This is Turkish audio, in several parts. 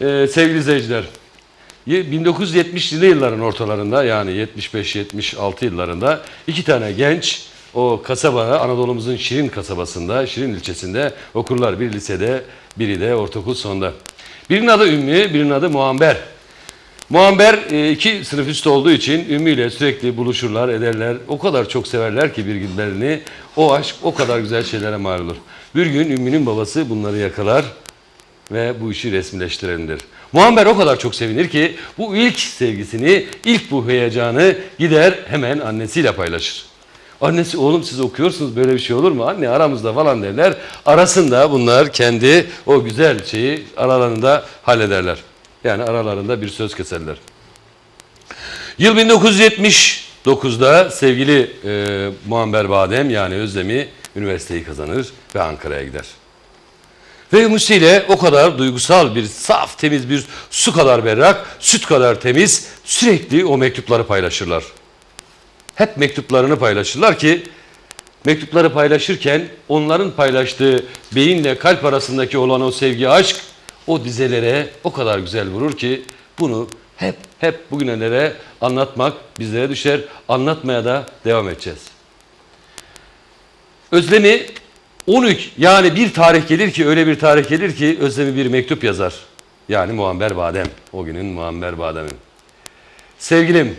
Ee, sevgili izleyiciler, ye- 1970'li yılların ortalarında yani 75-76 yıllarında iki tane genç o kasabada Anadolu'muzun Şirin kasabasında, Şirin ilçesinde okurlar. Bir lisede, biri de ortaokul sonunda. Birinin adı Ümmü, birinin adı Muamber. Muamber e, iki sınıf üstü olduğu için Ümmü ile sürekli buluşurlar, ederler. O kadar çok severler ki birbirlerini. O aşk o kadar güzel şeylere mal olur. Bir gün Ümmü'nün babası bunları yakalar ve bu işi resmileştirendir. Muamber o kadar çok sevinir ki bu ilk sevgisini, ilk bu heyecanı gider hemen annesiyle paylaşır. Annesi oğlum siz okuyorsunuz böyle bir şey olur mu? Anne aramızda falan derler. Arasında bunlar kendi o güzel şeyi aralarında hallederler. Yani aralarında bir söz keserler. Yıl 1979'da sevgili e, Muamber Badem yani Özlem'i üniversiteyi kazanır ve Ankara'ya gider. Ve Ümmüsü ile o kadar duygusal bir saf temiz bir su kadar berrak, süt kadar temiz sürekli o mektupları paylaşırlar. Hep mektuplarını paylaşırlar ki mektupları paylaşırken onların paylaştığı beyinle kalp arasındaki olan o sevgi aşk o dizelere o kadar güzel vurur ki bunu hep hep bugünlere anlatmak bizlere düşer. Anlatmaya da devam edeceğiz. Özlemi 13 yani bir tarih gelir ki öyle bir tarih gelir ki Özlemi bir mektup yazar. Yani Muamber Badem. O günün Muamber Badem'i. Sevgilim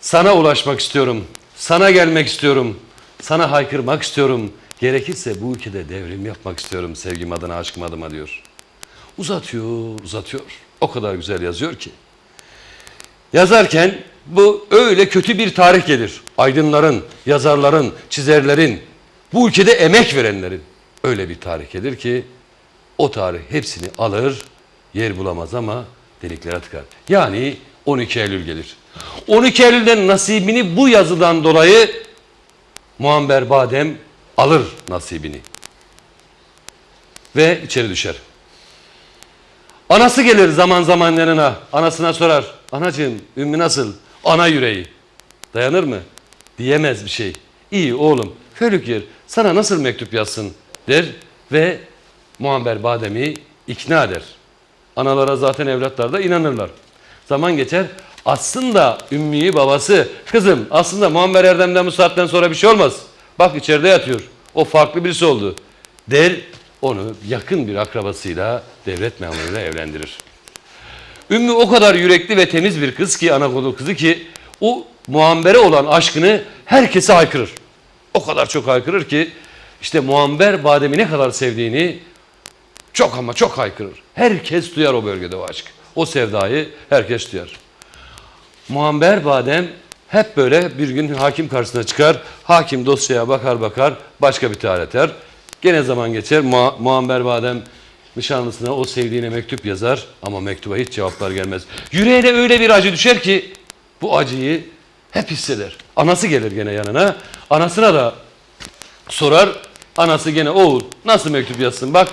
sana ulaşmak istiyorum. Sana gelmek istiyorum. Sana haykırmak istiyorum. Gerekirse bu ülkede devrim yapmak istiyorum sevgim adına, aşkım adıma diyor. Uzatıyor, uzatıyor. O kadar güzel yazıyor ki. Yazarken bu öyle kötü bir tarih gelir. Aydınların, yazarların, çizerlerin, bu ülkede emek verenlerin öyle bir tarih ki o tarih hepsini alır, yer bulamaz ama deliklere tıkar. Yani 12 Eylül gelir. 12 Eylül'den nasibini bu yazıdan dolayı Muamber Badem alır nasibini. Ve içeri düşer. Anası gelir zaman zaman yanına. Anasına sorar. Anacığım Ümmü nasıl? Ana yüreği. Dayanır mı? Diyemez bir şey. İyi oğlum. Yer. Sana nasıl mektup yazsın? Der ve Muamber Badem'i ikna eder. Analara zaten evlatlar da inanırlar. Zaman geçer. Aslında Ümmü'yü babası, kızım aslında Muammer Erdem'den bu saatten sonra bir şey olmaz. Bak içeride yatıyor. O farklı birisi oldu. Der onu yakın bir akrabasıyla devlet memuruyla evlendirir. Ümmü o kadar yürekli ve temiz bir kız ki Anadolu kızı ki o Muamber'e olan aşkını herkese haykırır. O kadar çok haykırır ki işte Muamber Badem'i ne kadar sevdiğini çok ama çok haykırır. Herkes duyar o bölgede o aşk. O sevdayı herkes duyar. Muamber Badem hep böyle bir gün hakim karşısına çıkar. Hakim dosyaya bakar bakar başka bir tarih atar. Gene zaman geçer. Mua- Muamber Badem nişanlısına o sevdiğine mektup yazar ama mektuba hiç cevaplar gelmez. Yüreğine öyle bir acı düşer ki bu acıyı hep hisseder. Anası gelir gene yanına. Anasına da sorar. Anası gene oğul nasıl mektup yazsın bak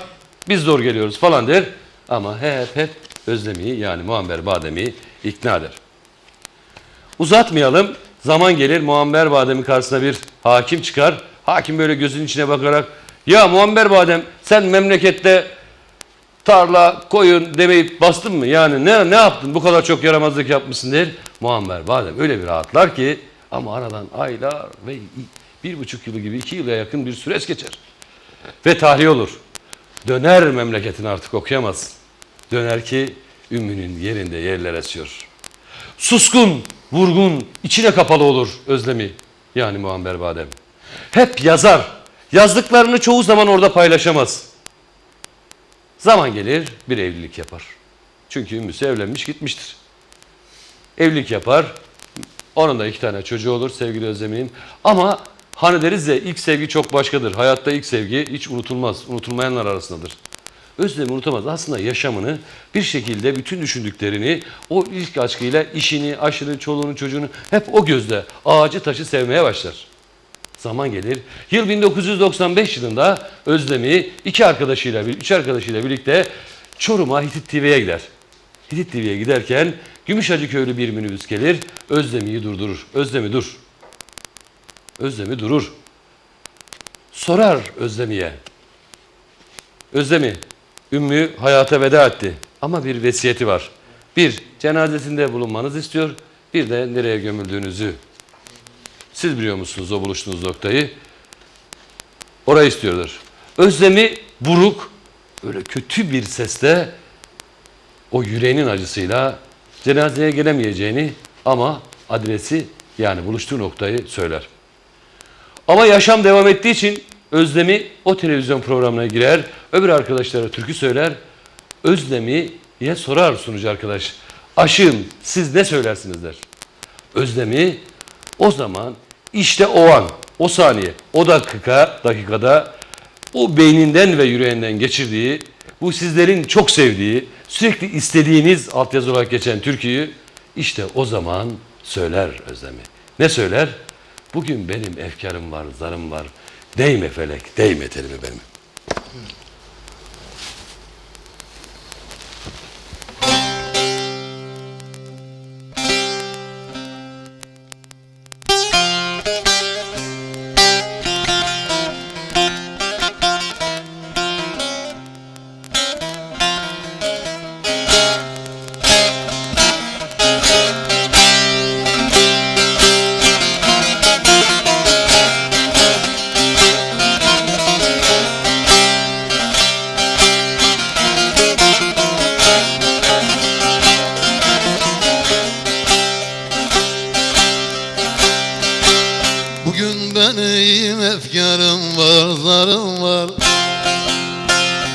biz zor geliyoruz falan der. Ama hep hep Özlemi yani Muamber Badem'i ikna eder. Uzatmayalım. Zaman gelir Muamber Badem'in karşısına bir hakim çıkar. Hakim böyle gözünün içine bakarak ya Muamber Badem sen memlekette tarla, koyun demeyip bastın mı? Yani ne ne yaptın? Bu kadar çok yaramazlık yapmışsın der. Muamber Badem öyle bir rahatlar ki ama aradan aylar ve bir buçuk yılı gibi iki yıla yakın bir süreç geçer. Ve tahliye olur. Döner memleketini artık okuyamaz. Döner ki Ümmü'nün yerinde yerler esiyor. Suskun, vurgun, içine kapalı olur özlemi. Yani Muamber Badem. Hep yazar. Yazdıklarını çoğu zaman orada paylaşamaz. Zaman gelir bir evlilik yapar. Çünkü Ümmüsü evlenmiş gitmiştir. Evlilik yapar. Onun da iki tane çocuğu olur sevgili Özlem'in. Ama hani deriz ya ilk sevgi çok başkadır. Hayatta ilk sevgi hiç unutulmaz. Unutulmayanlar arasındadır. Özlem unutamaz. Aslında yaşamını bir şekilde bütün düşündüklerini o ilk aşkıyla işini, aşını, çoluğunu, çocuğunu hep o gözle ağacı taşı sevmeye başlar. Zaman gelir. Yıl 1995 yılında Özlem'i iki arkadaşıyla, üç arkadaşıyla birlikte Çorum'a Hitit TV'ye gider. Hitit TV'ye giderken Gümüşhacı köylü bir minibüs gelir. Özlem'i durdurur. Özlem'i dur. Özlem'i durur. Sorar Özlem'iye. Özlemi, Ümmü hayata veda etti. Ama bir vesiyeti var. Bir, cenazesinde bulunmanızı istiyor. Bir de nereye gömüldüğünüzü. Siz biliyor musunuz o buluştuğunuz noktayı? Orayı istiyorlar. Özlemi buruk, öyle kötü bir sesle o yüreğinin acısıyla cenazeye gelemeyeceğini ama adresi yani buluştuğu noktayı söyler. Ama yaşam devam ettiği için Özlem'i o televizyon programına girer, öbür arkadaşlara türkü söyler. Özlem'i'ye sorar sunucu arkadaş. Aşığım siz ne söylersiniz der. Özlem'i o zaman işte o an, o saniye, o dakika, dakikada o beyninden ve yüreğinden geçirdiği, bu sizlerin çok sevdiği, sürekli istediğiniz altyazı olarak geçen türküyü işte o zaman söyler Özlem'i. Ne söyler? Bugün benim efkarım var, zarım var. Değme felek, değme telime benim.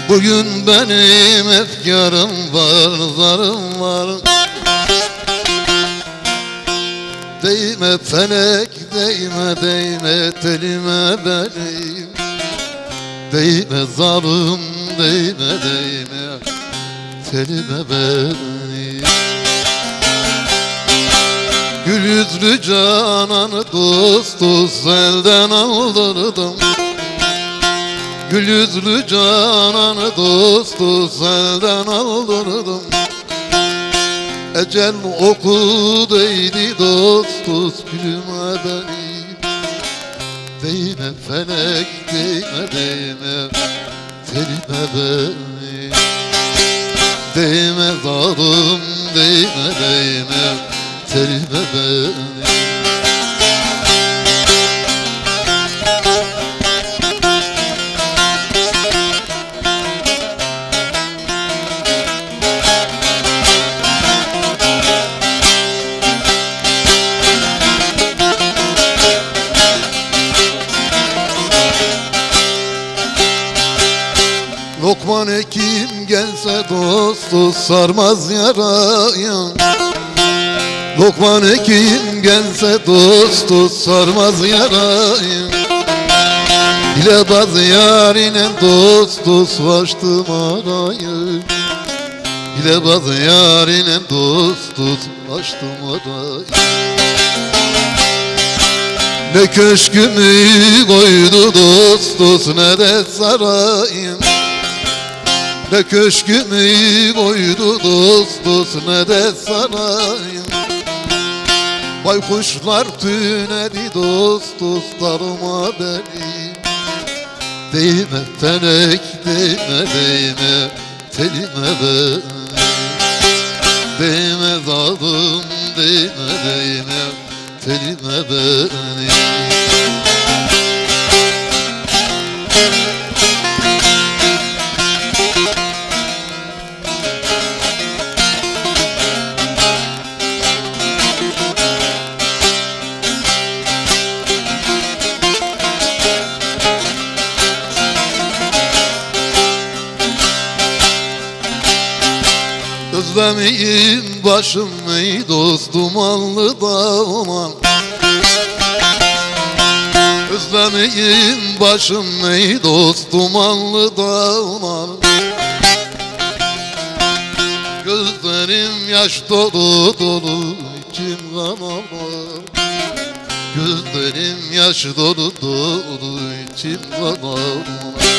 Bugün benim efkarım var, zarım var. Değme felek, değme, değme telime benim Değme zarım, değme, değme telime benim Gül yüzlü cananı dost dost elden aldırdım Gül yüzlü cananı dost dost elden aldırdım. Ecel oku değdi dost dost gülüme benim Değme felek değme değme telime benim Değme zalim değme değme telime benim sarmaz yaraya. Lokman Hekim gelse dost dost sarmaz yarayı Ile bazı yarine dost dost açtım arayı İle bazı yarine dost dost açtım arayı Ne köşkümü koydu dost dost ne de sarayım Ne köşkümü koydu dost dost ne de sarayım. Baykuşlar tünedi dost dostlarıma benim Değme felek değme değme telime benim Değme zalim değme değme telime benim Özlemeyim başım ey dostum allı dağlar Özlemeyim başım ey dostum allı dağlar Gözlerim yaş dolu dolu içim kan Gözlerim yaş dolu dolu içim kan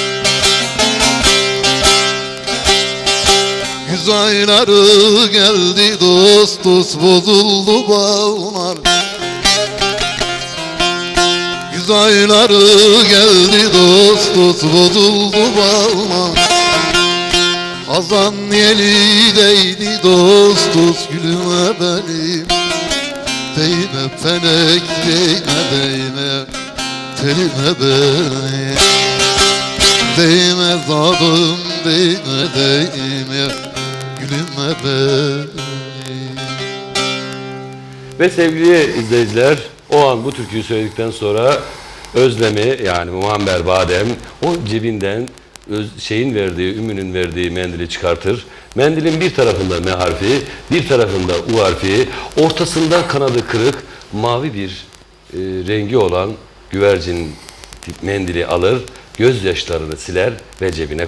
Güz ayları geldi dost dost bozuldu bağlar. Güz ayları geldi dost dost bozuldu bağlar. Azan yeli değdi dost dost gülüme benim Değme felek değme değme telime benim Değme zadım değme değme benim Ve sevgili izleyiciler o an bu türküyü söyledikten sonra Özlem'i yani Muammer Badem o cebinden öz, şeyin verdiği, Ümmü'nün verdiği mendili çıkartır. Mendilin bir tarafında M harfi, bir tarafında U harfi, ortasında kanadı kırık, mavi bir e, rengi olan güvercin mendili alır, gözyaşlarını siler ve cebine